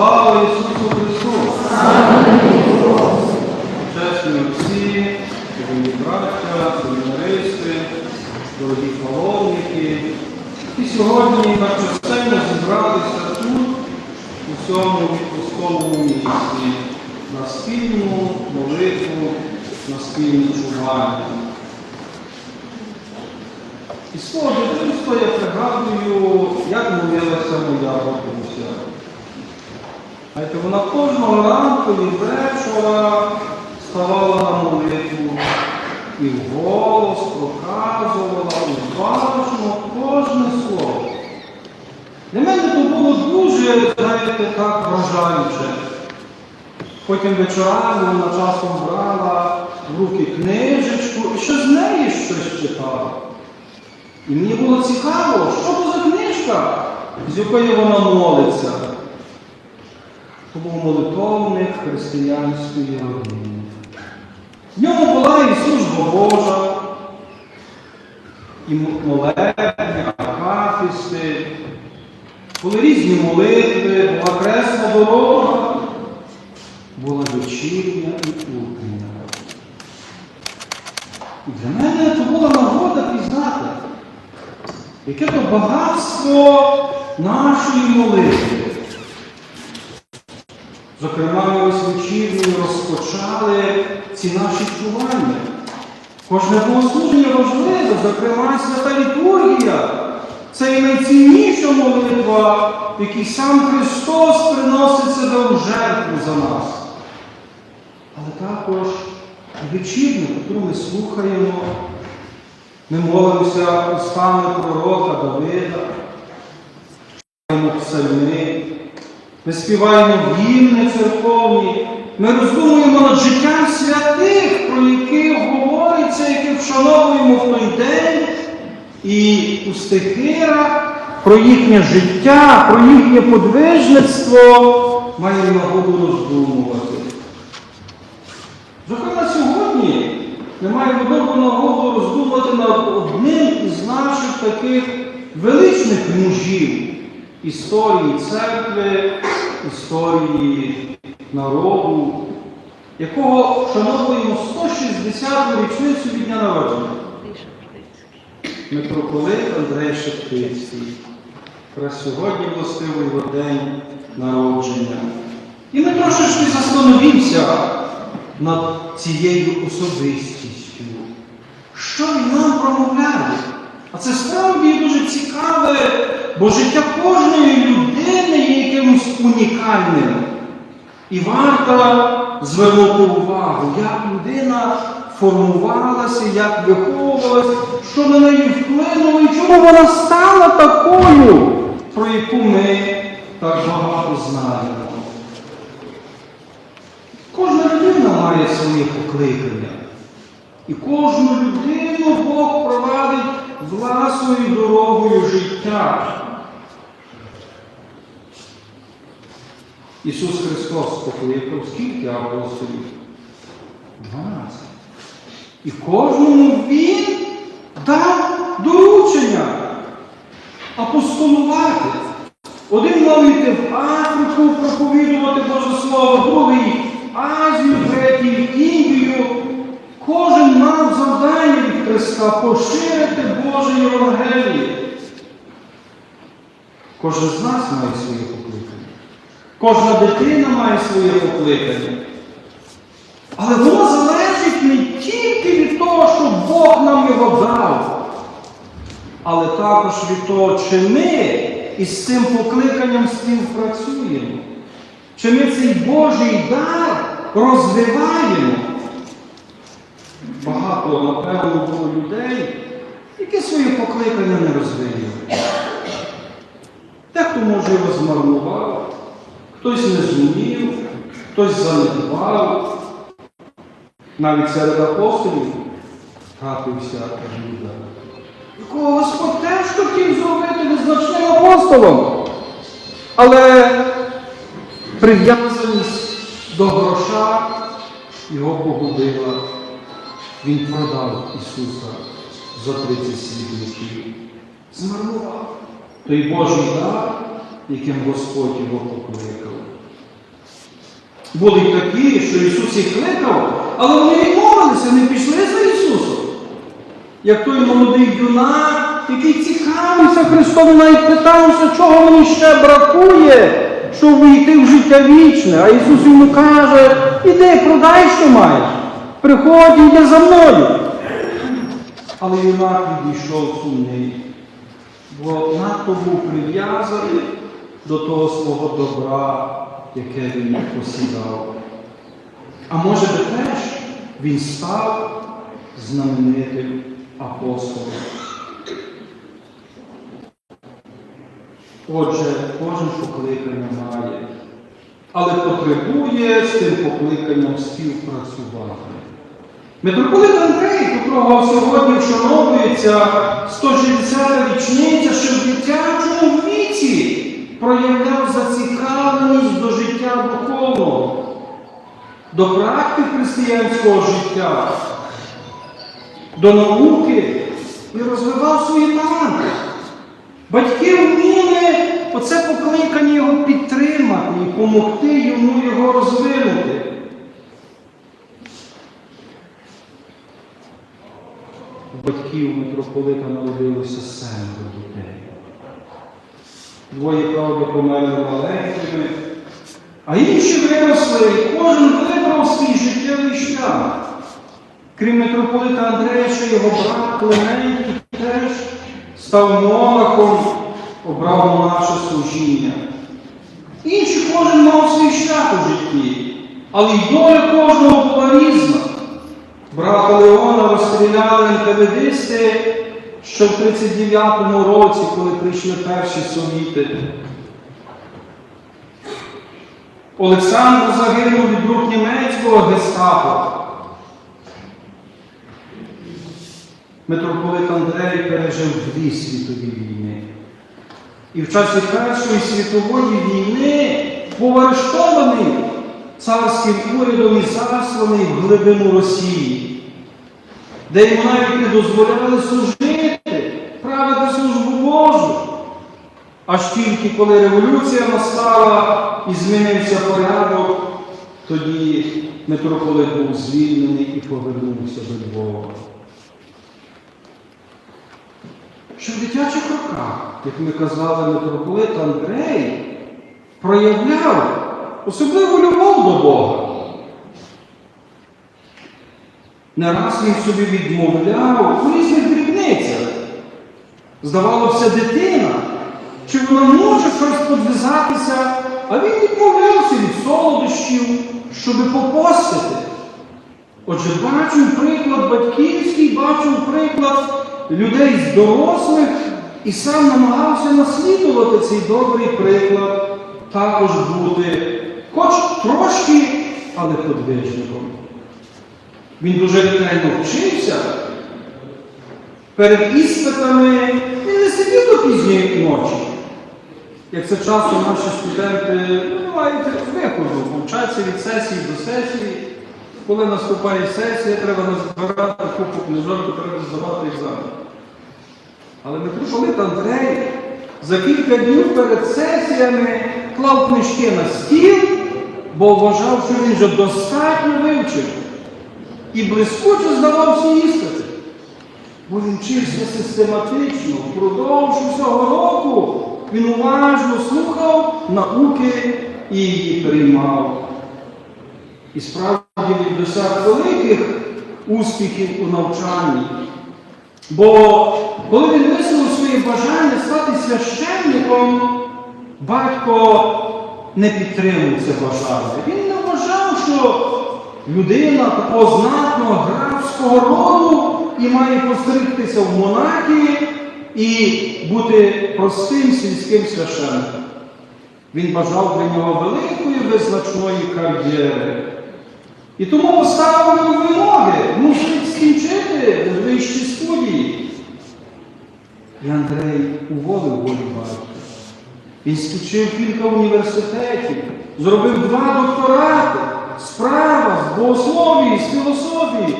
Слава Ісусу Христу! Чесні отці, дорогі браття, семінаристи, дорогі паломники. І сьогодні так чисельно зібралися тут, у цьому відпусковому місці, на спільну молитву, на спільне чування. І свого дитинства я пригадую, як молилася моя бабуся. Вона кожного ранку і вечора ставала на молитву і вголос проказувала уважно кожне слово. Для мене то було дуже, знаєте, так вражаюче. Потім вечорами вона часом брала в руки книжечку і ще з неї щось читала. І мені було цікаво, що то за книжка, з якої вона молиться. Був молитовник християнської родини. В ньому була і служба Божа, і молебні, акафісти, були різні молитви, була кресна дорога, була вечірня і утрення. І для мене це була нагода пізнати, яке то багатство нашої молитви. Зокрема, ось вечірньою розпочали ці наші чування. Кожне богослуження важливе, зокрема, свята літургія. Це і найцінніша молитва, в якій сам Христос приносить себе у жертву за нас. Але також і вечірню, яку ми слухаємо, ми молимося устами пророка Давида, читаємо псальми, ми співаємо гімни церковні, ми роздумуємо над життям святих, про яких говориться, яких вшановуємо в той день, і у стихирах. Про їхнє життя, про їхнє подвижництво маємо нагоду роздумувати. Зокрема, сьогодні ми маємо добру нагоду роздумати над одним із наших таких величних мужів історії церкви, історії народу, якого вшановуємо 160-ту річницю від дня народження. Митрополит Андрей Шептицький. Якраз сьогодні властивий день народження. І ми трошечки застановімося над цією особистістю. Що він нам промовляє? А це справді дуже цікаве, бо життя кожної людини є якимось унікальним. І варто звернути увагу, як людина формувалася, як виховувалася, що на неї вплинуло і чому вона стала такою, про яку ми так багато знаємо. Кожна людина має своє покликання. І кожну людину Бог провадить власною дорогою життя. Ісус Христос покликав скільки апостолів? Дванадцять. І кожному Він дав доручення апостолувати. Один мав йти в Африку проповідувати Боже Слово, другий Азію, третій Індію. Кожен мав завдання від Христа поширити Боже Євангеліє. Кожен з нас має покликання. Кожна дитина має своє покликання. Але воно залежить не тільки від того, що Бог нам його дав, але також від того, чи ми із цим покликанням співпрацюємо. Чи ми цей Божий дар розвиваємо? Багато, напевно, було людей, які своє покликання не розвинули. Дехто, може, його змарнував, хтось не зумів, хтось занедбав. Навіть серед апостолів трапився Юда, якого Господь теж хотів зробити незначним апостолом. Але прив'язаність до гроша його погубила. Він продав Ісуса за 30 світників. Змарнував той Божий дар, яким Господь його покликав. Були такі, що Ісус їх кликав, але вони відмовилися, не пішли за Ісусом. Як той молодий юнак, який цікавився Христом, навіть питався, чого мені ще бракує, щоб війти в життя вічне. А Ісус йому каже, іди, продай, що маєш. Приходь і за мною. Але юнак відійшов сумний, бо надто був прив'язаний до того свого добра, яке він посідав. А може би теж він став знаменитим апостолом. Отже, кожен покликання має, але потребує з тим покликанням співпрацювати. Митрополит Андрей, котрого сьогодні вшановується 160-та річниця, що в дитячому віці проявляв зацікавленість до життя духовного, до практик християнського життя, до науки і розвивав свої таланти. Батьки вміли оце покликання його підтримати і допомогти йому його розвинути. Батьків митрополита народилося семеро дітей. Двоє, правда, померли маленькими, а інші виросли, кожен вибрав свій життєвий шлях. Крім митрополита Андрея, його брат Клементій теж став монахом, обрав монаше служіння. Інші кожен мав свій шлях у житті, але й доля кожного була різна. Брата Леона розстріляли НКВДисти ще в 39-му році, коли прийшли перші совіти. Олександр загинув від рук німецького гестапо. Митрополит Андрей пережив дві світові війни. І в часі Першої світової війни був арештований царським урядом і засланий в глибину Росії, де йому навіть не дозволяли служити, Аж тільки коли революція настала і змінився порядок, тоді митрополит був звільнений і повернувся до Львова. Що в дитячих роках, як ми казали, митрополит Андрей проявляв особливу любов до Бога. Не раз він собі відмовляв у різних дрібницях. Здавалося, дитина, чи вона може щось подвизатися, а він відмовлявся від солодощів, щоби попостити. Отже, бачу приклад батьківський, бачу приклад людей з дорослих і сам намагався наслідувати цей добрий приклад, також бути, хоч трошки, але подвижником. Він дуже ретельно вчився. Перед іспитами він не сидів до пізньої ночі. Як це часто наші студенти ну, мають виходу, вчаться від сесії до сесії. Коли наступає сесія, треба назбирати купу книжок, треба здавати екзамен. Але митрополит Андрей за кілька днів перед сесіями клав книжки на стіл, бо вважав, що він вже достатньо вивчив і блискуче здавав всі іспити. Бо він вчився систематично, впродовж усього року він уважно слухав науки і її приймав. І справді він досяг великих успіхів у навчанні. Бо коли він висловив своє бажання стати священником, батько не підтримав це бажання. Він не вважав, що людина такого знатного графського роду і має постригтися в монахи і бути простим сільським священником. Він бажав для нього великої визначної кар'єри. І тому поставив йому вимоги, мусить скінчити вищі студії. І Андрей уволив волю батька. Він скінчив кілька університетів, зробив два докторати з права, з богословії, з філософії.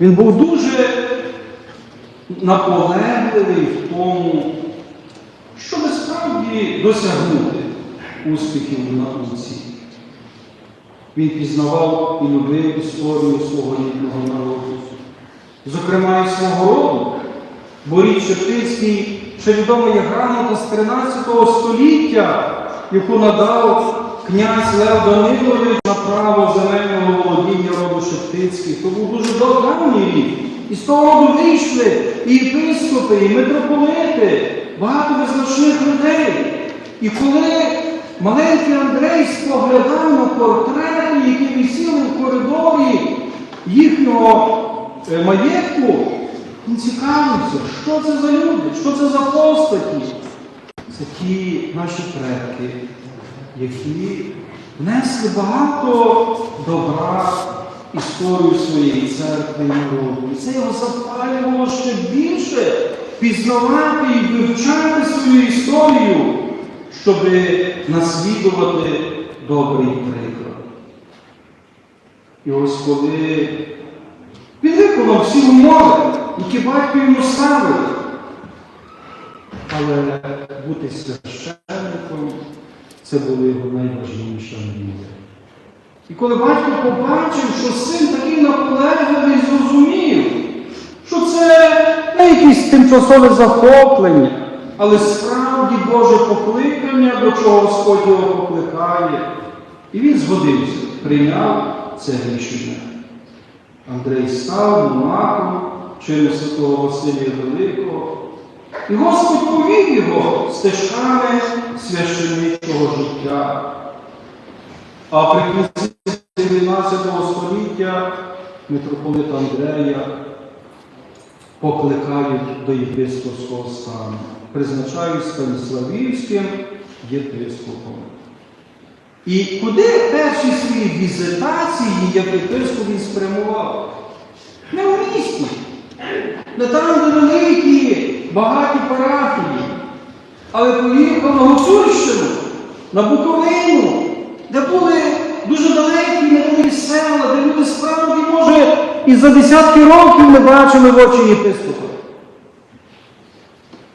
Він був дуже наполегливий в тому, щоб справді досягнути успіхів в науці. Він пізнавав і любив історію свого рідного народу, зокрема і свого роду. Бо рід Шептицький ще відомий як грамота з 13 століття, яку надав князь Лев Данилович на право земельного володіння роду Шептицьких. То був дуже давній рік. І з того роду вийшли і єпископи, і митрополити, багато визначних людей. І коли маленький Андрей споглядав на портрети, які висіли в коридорі їхнього е, маєтку, він цікавився, що це за люди, що це за постаті. Це ті наші предки, які внесли багато добра історію своєї церкви і народу. Це його запалювало ще більше пізнавати і вивчати свою історію, щоб наслідувати добрий приклад. І ось коли він виконав всі умови, які батько йому ставив. Але бути священником це була його найважливіша мрія. І коли батько побачив, що син такий наполегливий, зрозумів, що це не якесь тимчасове захоплення, але справді Боже покликання, до чого Господь його покликає. І він згодився, прийняв це рішення. Андрей став монахом через святого Василія Великого. І Господь повів його стежками священничого життя. А при кінці 19 століття митрополит Андрея покликають до єпископського стану, призначають Станіславівським єпископом. І куди перші свої візитації єпископ він спрямував? Не в місті. Не там, де великі, багаті парафії. Але поїхав на Гуцульщину, на Буковину, де були дуже далекі невеликі села, де люди справді, може, і за десятки років не бачили в очі єпископа.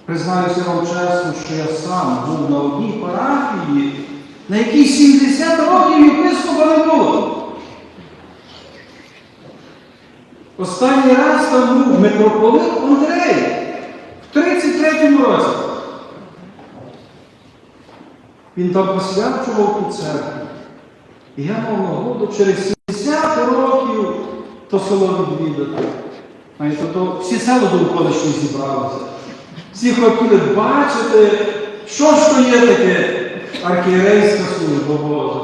Признаюся вам чесно, що я сам був на одній парафії, на якій 70 років єпископа не було. Останній раз там був митрополит Андрей в 33-му році. Він там посвячував ту церкву. І я мав нагоду через 70 років то село відвідати. Знаєте, то всі село довколишні зібралися. Всі хотіли бачити, що ж то є таке архієрейська служба Божа.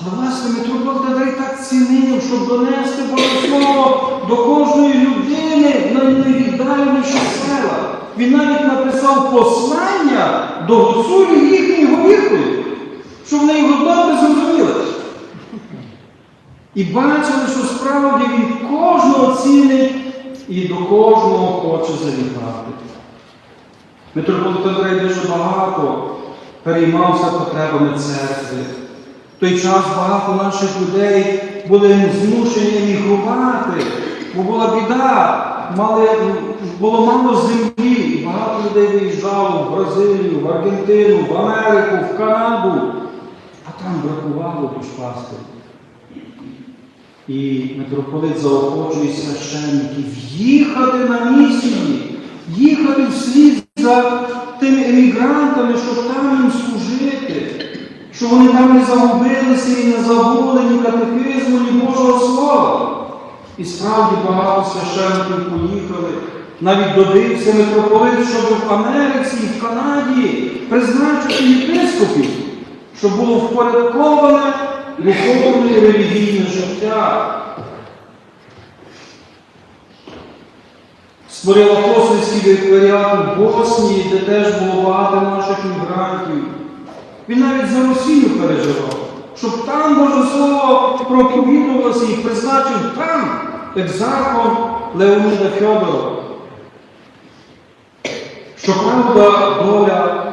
Але власне митрополит Андрей так цінив, щоб донести Боже Слово до кожної людини на найвіддаленіші села. Він навіть написав послання до гуцулів їхньої говіркою, щоб вони його добре зрозуміли. І бачили, що справді він кожного цінить і до кожного хоче завітати. Митрополит Андрей дуже багато переймався потребами церкви. В той час багато наших людей були змушені емігрувати, бо була біда, мали, було мало землі, багато людей виїжджало в Бразилію, в Аргентину, в Америку, в Канаду, а там бракувало душпастерів. І митрополит заохочує священників їхати на місії, їхати вслід за тими емігрантами, щоб там їм служити, щоб вони там не загубилися і не забули ні катехизму, ні Божого Слова. І справді багато священників поїхали. Навіть додився митрополит, щоб в Америці і в Канаді призначити єпископів, щоб було впорядковане духовне релігійне життя. Створив апостольський викаріат у Боснії, де теж було багато наших мігрантів. Він навіть за Росію переживав, щоб там Боже Слово проповідувалося і призначив там екзархом Леоніда Фьодорова. Щоправда, доля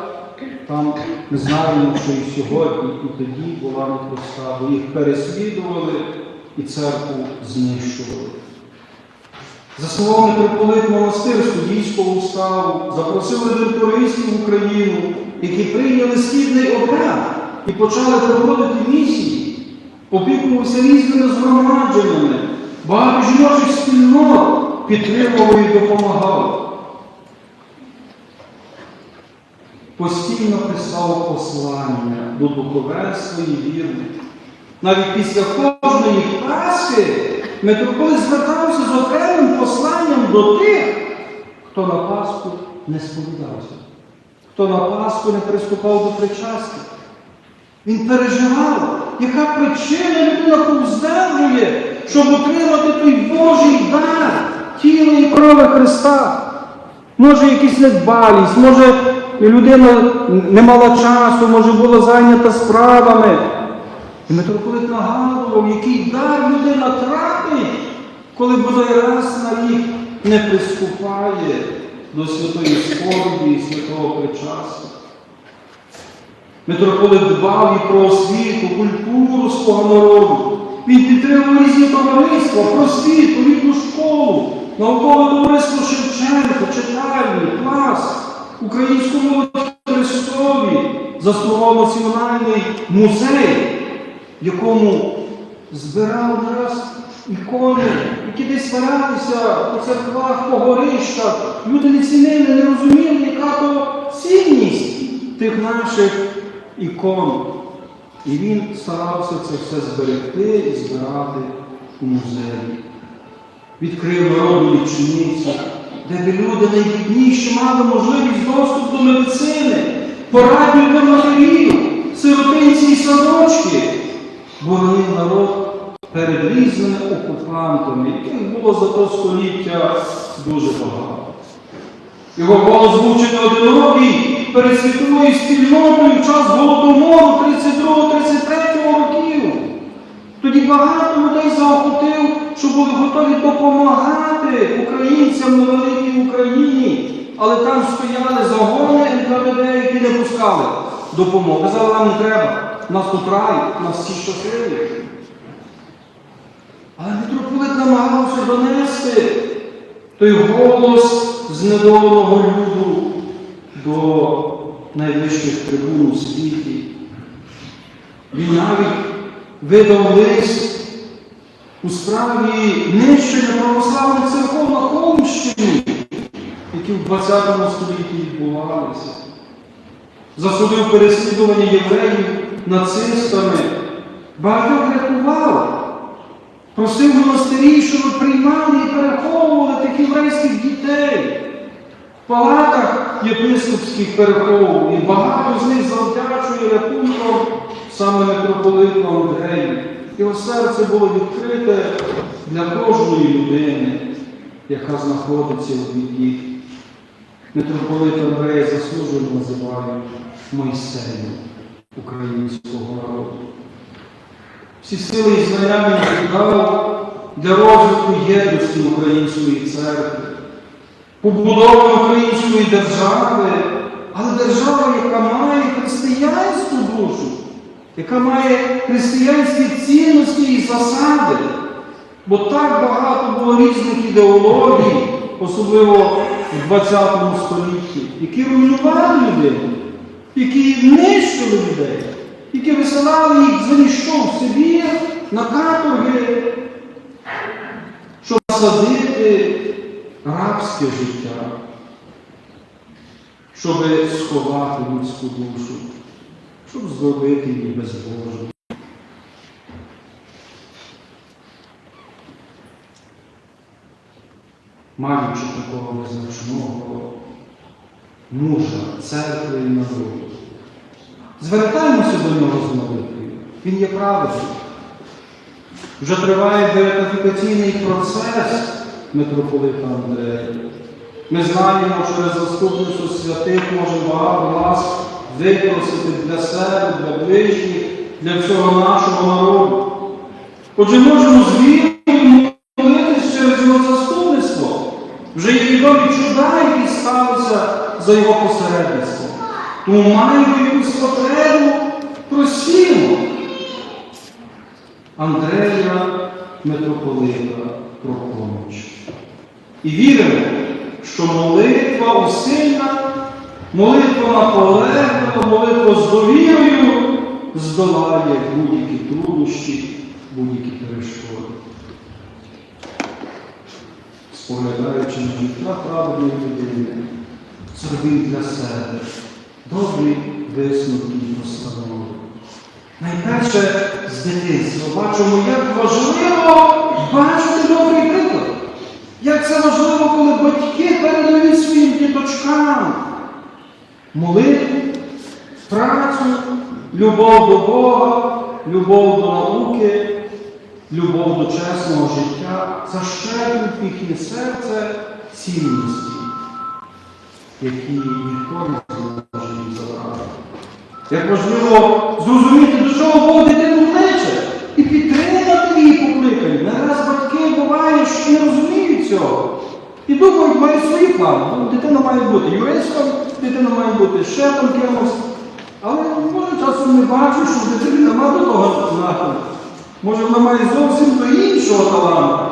там ми знаємо, що і сьогодні, і тоді була непроста, бо їх переслідували і церкву знищували. Заснував митрополит монастир студійського уставу, запросив редентористів в Україну, які прийняли східний обряд і почали проводити місії, опікувався різними згромадженнями, багато жіночих спільнот підтримував і допомагав. Постійно писав послання до духовенства і. Навіть після кожної Пасхи митрополит звертався з окремим посланням до тих, хто на Пасху не сповідався, хто на Пасху не приступав до причастя. Він переживав, яка причина людина повздержує, щоб отримати той Божий дар, тіло і крови Христа. Може, якась недбалість, може, людина не мала часу, може була зайнята справами. І митрополит нагадував, який дар людина тратить, коли бодай раз на рік не приступає до святої сповіді і святого причастя. Митрополит дбав і про освіту, культуру свого народу. Він підтримував різні товариства, просвіту, рідну школу, наукове товариство Шевченка, читальні, клас, українську молодь Христові, заснував національний музей, в якому збирав не раз ікони, які десь валялися по церквах, по горищах. Люди не цінили, не розуміли, яка то цінність тих наших ікон. І він старався це все зберегти і збирати у музеї. Відкрив народну лічницю, де б люди найбідніші мали можливість доступ до медицини, порадню для матерів, сиротинці і садочки, боронив народ перед різними окупантами, яких було за то століття дуже багато. Його голос звучить одинокий перед світовою спільнотою в час голодомору 32-33 років. Тоді багато людей заохотив, що були готові допомагати українцям на великій Україні. Але там стояли загони НКВД, які не пускали допомоги. Казали, нам не треба, нас тут рай, нас всі щасливі. Але митрополит намагався донести той голос знедоленого люду до найвищих трибун у світі. Він навіть видав лист у справі нищення православних церков на Холмщині, які в 20 столітті відбувалися. Засудив переслідування євреїв нацистами, багатьох рятував. Просив монастирі, щоб приймали і переховували тих єврейських дітей. В палатах єпископських переховував, і багато з них завдячує рятунком саме митрополиту Андрею. Його серце було відкрите для кожної людини, яка знаходиться у біді. Митрополит Андрей заслужено називають Мойсеєм українського народу. Всі сили і знання він віддав для розвитку єдності Української церкви, побудови української держави, але держава, яка має християнську душу, яка має християнські цінності і засади. Бо так багато було різних ідеологій, особливо в ХХ столітті, які руйнували людину, які нищили людей, які висилали їх за ніщо в Сибір, на каторги, щоб насадити рабське життя, щоб сховати людську душу, щоб зробити її безбожною. Маючи такого визначного мужа, церкви і народу. Звертаємося до нього з молитвою. Він є праведним. Вже триває дератифікаційний процес митрополита Андрея. Ми знаємо, що через заступництво святих може багато нас використати для себе, для ближніх, для всього нашого народу. Отже, можемо з вірою молитись через його заступництво. Вже є відомі чуда, які сталися за його посередництвом. Тому маємо якусь потребу, просімо. Андрея митрополита про поміч. І віримо, що молитва усильна, молитва наполеглива, молитва з довірою здолає будь-які труднощі, будь-які перешкоди. Споглядаючи на життя праведної людини, зробіть для себе добрі висновки і постанови. Найперше з дитинства бачимо, як важливо бачити добрий приклад. Як це важливо, коли батьки передають своїм діточкам молитву, працю, любов до Бога, любов до науки, любов до чесного життя, защеплюють їхнє серце цінності, які ніхто не зможе їм забрати. Як важливо зрозуміти, до чого Бог дитину кличе, і підтримати її покликання. Не раз батьки буває, що не розуміють цього. І думають, плани. Ну, Дитина має бути юристом, дитина має бути ще там кимось. Але може часом не бачу, що в дитини нема до того напрямку. Може вона має зовсім до іншого таланту.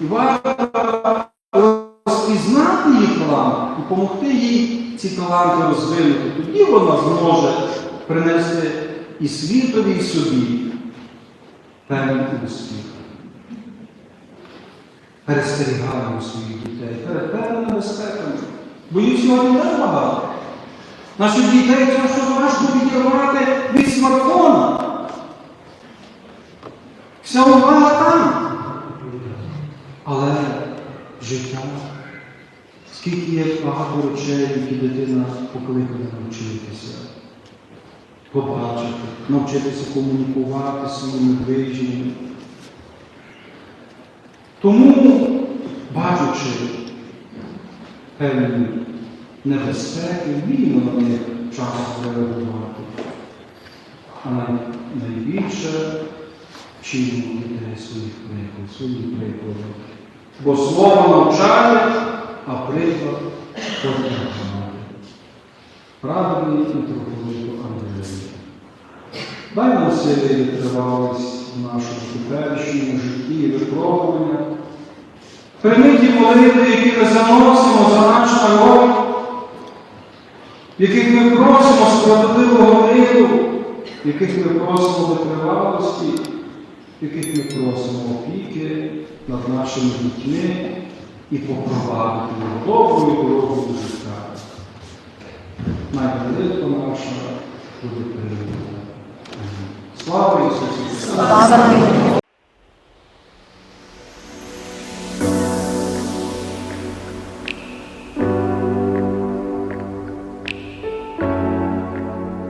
І варто розпізнати її талант і допомогти їй ці таланти розвинути. Тоді вона зможе принести і світові, і собі певний успіх. Перестерігаємо своїх дітей перед певними небезпеками. Боюсь, сьогодні теж багато. Наших дітей часто важко відірвати від смартфона. Вся увага там. Але життя, скільки є багато речей, які дитина покликана навчитися, побачити, навчитися комунікувати своїми ближніми. Тому, бачучи певні небезпеки, вміємо на них часто реагувати. А найбільше вчимо дітей своїх прикладів, своїх прикладів. Бо слово навчає, а приклад потягнути. Правильний митрополиту Андрею. Дай нам сили і тривалість в нашому теперішньому житті і випробування. Прийми ті молитви, які ми заносимо за наш народ, яких ми просимо справедливого миру, яких ми просимо витривалості, яких ми просимо опіки над нашими дітьми і попровадити доброю дорогою життя. Наймолитва наша буде прийнята. Слава Ісусу!